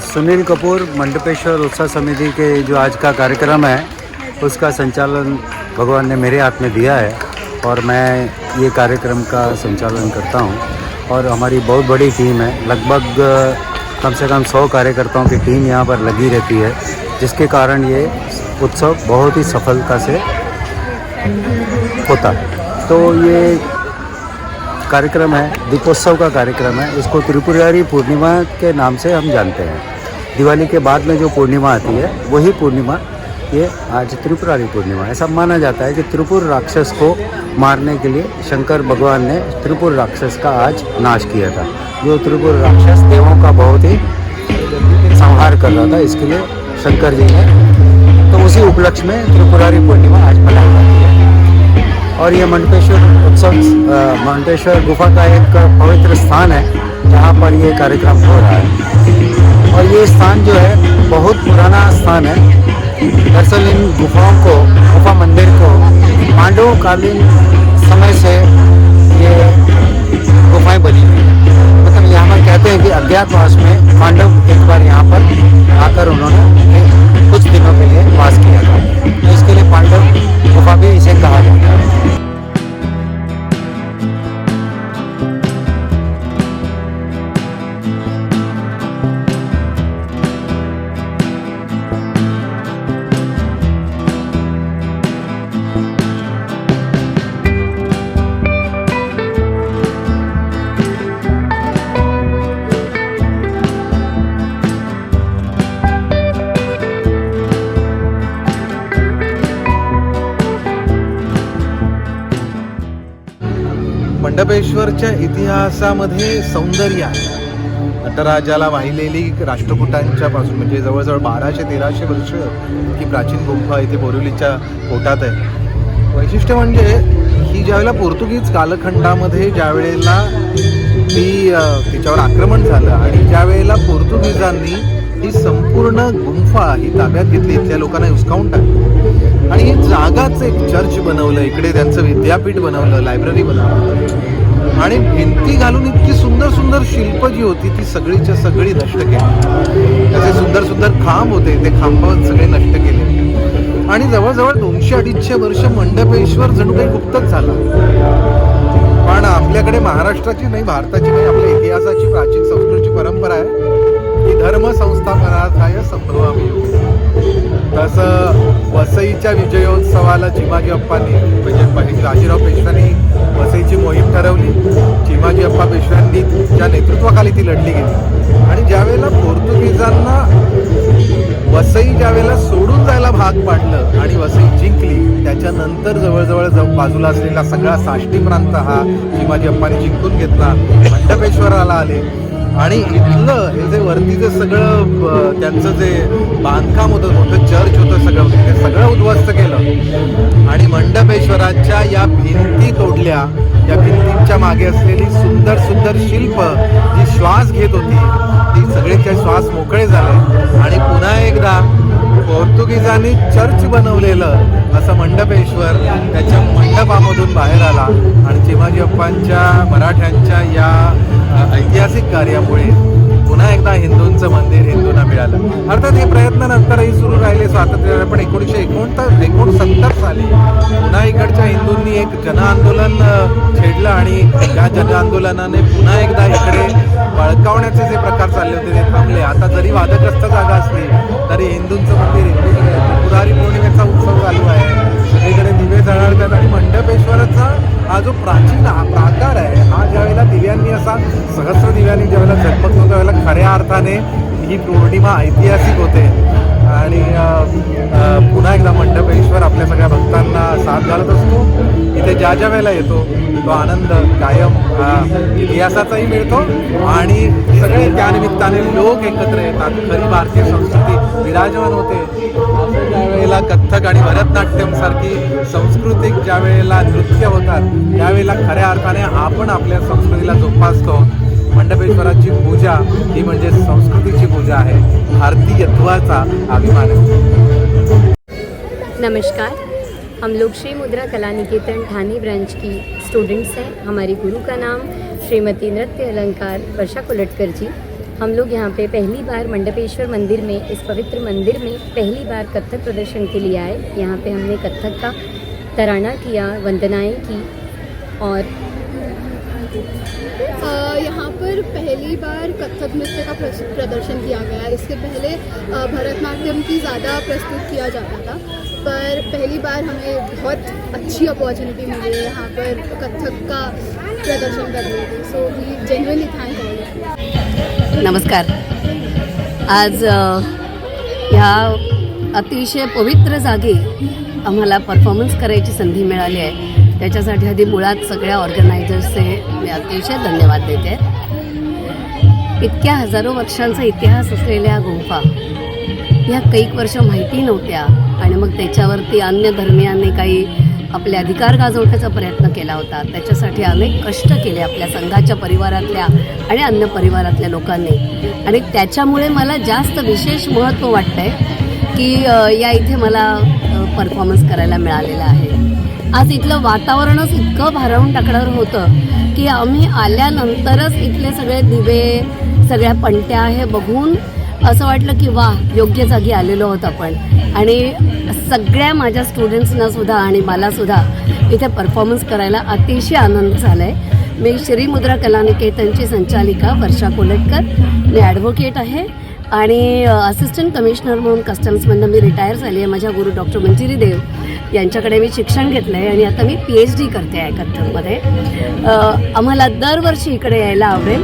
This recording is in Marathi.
सुनील कपूर मंडपेश्वर उत्सव समिति के जो आज का कार्यक्रम है, उसका संचालन भगवान ने मेरे हाथ में दिया है और मैं ये कार्यक्रम का संचालन करता हूँ। और हमारी बहुत बड़ी टीम है, लगभग कम से कम सौ कार्यकर्ताओं की टीम यहाँ पर लगी रहती है, जिसके कारण ये उत्सव बहुत ही सफलता से होता। है तो ये कार्यक्रम है, दीपोत्सव का कार्यक्रम है। इसको त्रिपुरारी पूर्णिमा के नाम से हम जानते हैं। दिवाली के बाद में जो पूर्णिमा आती है, वही पूर्णिमा, ये आज त्रिपुरारी पूर्णिमा। ऐसा माना जाता है कि त्रिपुर राक्षस को मारने के लिए शंकर भगवान ने त्रिपुर राक्षस का आज नाश किया था। जो त्रिपुर राक्षस देवों का बहुत ही संहार कर रहा था, इसके लिए शंकर जी ने तो उसी उपलक्ष्य में त्रिपुरारी पूर्णिमा आज है। और ये मंडपेश्वर उत्सव मंडपेश्वर गुफा का एक पवित्र स्थान है, जहाँ पर ये कार्यक्रम हो रहा है। और ये स्थान जो है, बहुत पुराना स्थान है। दरअसल इन गुफाओं को, गुफा मंदिर को पांडव कालीन समय से ये गुफाएँ बनी हुई मतलब यहाँ पर कहते हैं कि अज्ञातवास में पांडव खंडपेश्वरच्या इतिहासामध्ये सौंदर्य आहे. नटराजाला वाहिलेली राष्ट्रकुटांच्या पासून म्हणजे जवळजवळ बाराशे तेराशे वर्ष ही प्राचीन गुंफा इथे बोरिवलीच्या पोटात आहे. वैशिष्ट्य म्हणजे ही ज्यावेळेला पोर्तुगीज कालखंडामध्ये ज्या वेळेला ती तिच्यावर आक्रमण झालं आणि ज्या वेळेला पोर्तुगीजांनी ही संपूर्ण गुंफा ही ताब्यात घेतली. इथल्या लोकांना हुसकावून टाकली आणि ही जागाच एक चर्च बनवलं. इकडे त्यांचं विद्यापीठ बनवलं लायब्ररी बनवलं. आणि भिंती घालून इतकी सुंदर सुंदर शिल्प जी होती ती सगळीच्या सगळी नष्ट केली. त्याचे सुंदर सुंदर खांब होते. ते खांबावर सगळे नष्ट केले. आणि जवळजवळ दोनशे अडीचशे वर्ष मंडपेश्वर जणू काही गुप्तच झाला. पण आपल्याकडे महाराष्ट्राची नाही भारताची नाही आपल्या इतिहासाची प्राचीन संस्कृतीची परंपरा आहे. संस्थापनार्थाय तसं वसईच्या विजयोत्सवाला चिमाजी अप्पांनी म्हणजे पहि- राजेराव पेशव्यांनी वसईची मोहीम ठरवली. चिमाजी अप्पा पेशव्यांनी ज्या नेतृत्वाखाली ती लढली गेली. आणि ज्यावेळेला पोर्तुगीजांना वसई ज्यावेळेला सोडून जायला भाग पाडलं आणि वसई जिंकली त्याच्यानंतर जवळजवळ जव बाजूला असलेला सगळा साष्टी प्रांत हा चिमाजी अप्पांनी जिंकून घेतला. मंडपेश्वराला आले. आणि इथलं हे जे वरतीचं सगळं त्यांचं जे बांधकाम होतं मोठं चर्च होतं सगळं म्हणजे ते सगळं उद्ध्वस्त केलं. आणि मंडपेश्वराच्या या भिंती तोडल्या या भिंतींच्या मागे असलेली सुंदर सुंदर शिल्प जी श्वास घेत होती ती सगळेचे श्वास मोकळे झाले. आणि पुन्हा एकदा पोर्तुगीजांनी चर्च बनवलेलं असं मंडपेश्वर त्याच्या मंडपामधून बाहेर आला. आणि चिमाजी अप्पांच्या मराठ्यांच्या या ऐतिहासिक कार्यामुळे पुन्हा एकदा हिंदूंचं मंदिर हिंदूंना मिळालं. अर्थात हे प्रयत्न नंतरही सुरू राहिले. स्वातंत्र्याला पण एकोणीसशे एकोणतर एकोणसत्तर साली पुन्हा इकडच्या हिंदूंनी एक जनआंदोलन छेडलं आणि या जनआंदोलनाने पुन्हा एकदा इकडे बळकावण्याचे जे प्रकार चालले होते ते थांबले. आता जरी वादग्रस्त जागा असली तरी हिंदूंचं मंदिर पुरारी पौर्णिमेचा उत्सव चालू आहे. सगळीकडे दिवे जळाळतात आणि मंडपेश्वराचा हा जो प्राचीन हा प्राकार आहे हा ज्यावेळेला दिव्यांनी असा सहस्र दिव्यांनी ज्यावेळेला झगमगतो त्यावेळेला खऱ्या अर्थाने ही पौर्णिमा ऐतिहासिक होते. आणि पुन्हा एकदा मंडपेश्वर आपल्या सगळ्या भक्तांना साथ घालत असतो. इथे ज्या ज्या वेळेला येतो तो आनंद कायम हा इतिहासाचाही मिळतो आणि सगळे त्यानिमित्ताने लोक एकत्र येतात. खरी भारतीय संस्कृती विराजमान होते. त्या वेळेला कथ्थक आणि भरतनाट्यम सारखी सांस्कृतिक ज्या वेळेला नृत्य होतात त्यावेळेला खऱ्या अर्थाने आपण आपल्या संस्कृतीला जोपासतो. मंडपेश्वराची पूजा ही म्हणजे संस्कृतीची पूजा आहे. भारतीयत्वाचा अभिमान नमस्कार. हम लोग श्री मुद्रा कला निकेतन ठाणे ब्रांच की स्टूडेंट्स हैं। हमारी गुरु का नाम श्रीमती नृत्य अलंकार वर्षा कोलटकर जी। हम लोग यहाँ पे पहली बार मंडपेश्वर मंदिर में, इस पवित्र मंदिर में पहली बार कथक प्रदर्शन के लिए आए। यहाँ पे हमने कथक का तराना किया, वंदनाएँ की और यहाँ पर पहली बार कथक नृत्य का प्रस- प्रदर्शन किया गया इसके पहले भरतनाट्यम की ज़्यादा प्रस्तुत किया जाता था पर पहली बार हमें बहुत अच्छी अपॉर्चुनिटी मिली है यहाँ पर कथक का प्रदर्शन करने की सो वी जेनरली थैंक नमस्कार। आज ह्या अतिशय पवित्र जागी आम्हाला परफॉर्मन्स करायची संधी मिळाली आहे. त्याच्यासाठी आधी मुळात सगळ्या ऑर्गनायझर्सचे मी अतिशय धन्यवाद देते. इतक्या हजारो वर्षांचा इतिहास असलेल्या गुंफा ह्या कैक वर्ष माहिती नव्हत्या आणि मग त्याच्यावरती अन्य धर्मियांनी काही आपले अधिकार गाजवण्याचा प्रयत्न केला होता. त्याच्यासाठी अनेक कष्ट केले आपल्या संघाच्या परिवारातल्या आणि अन्य परिवारातल्या लोकांनी. आणि त्याच्यामुळे मला जास्त विशेष महत्त्व वाटतं आहे की या इथे मला परफॉर्मन्स करायला मिळालेला आहे. आज इथलं वातावरणच इतकं भारावून टाकणारं होतं की आम्ही आल्यानंतरच इथले सगळे दिवे सगळ्या पणत्या हे बघून असं वाटलं की वा योग्य जागी आलेलो आहोत आपण. आणि सगळ्या माझ्या स्टुडंट्सना सुद्धा आणि मला सुद्धा इथे परफॉर्मन्स करायला अतिशय आनंद झाला आहे मी श्री मुद्रा कलानिकेतनची संचालिका वर्षा कोलटकर मी ॲडव्होकेट आहे. आणि असिस्टंट कमिशनर म्हणून कस्टम्समधनं मी रिटायर झाली आहे माझ्या गुरु डॉक्टर मंजिरी देव यांच्याकडे मी शिक्षण घेतलं आहे आणि आता मी पी एच डी करते आहे कथ्थकमध्ये. आम्हाला दरवर्षी इकडे यायला आवडेल.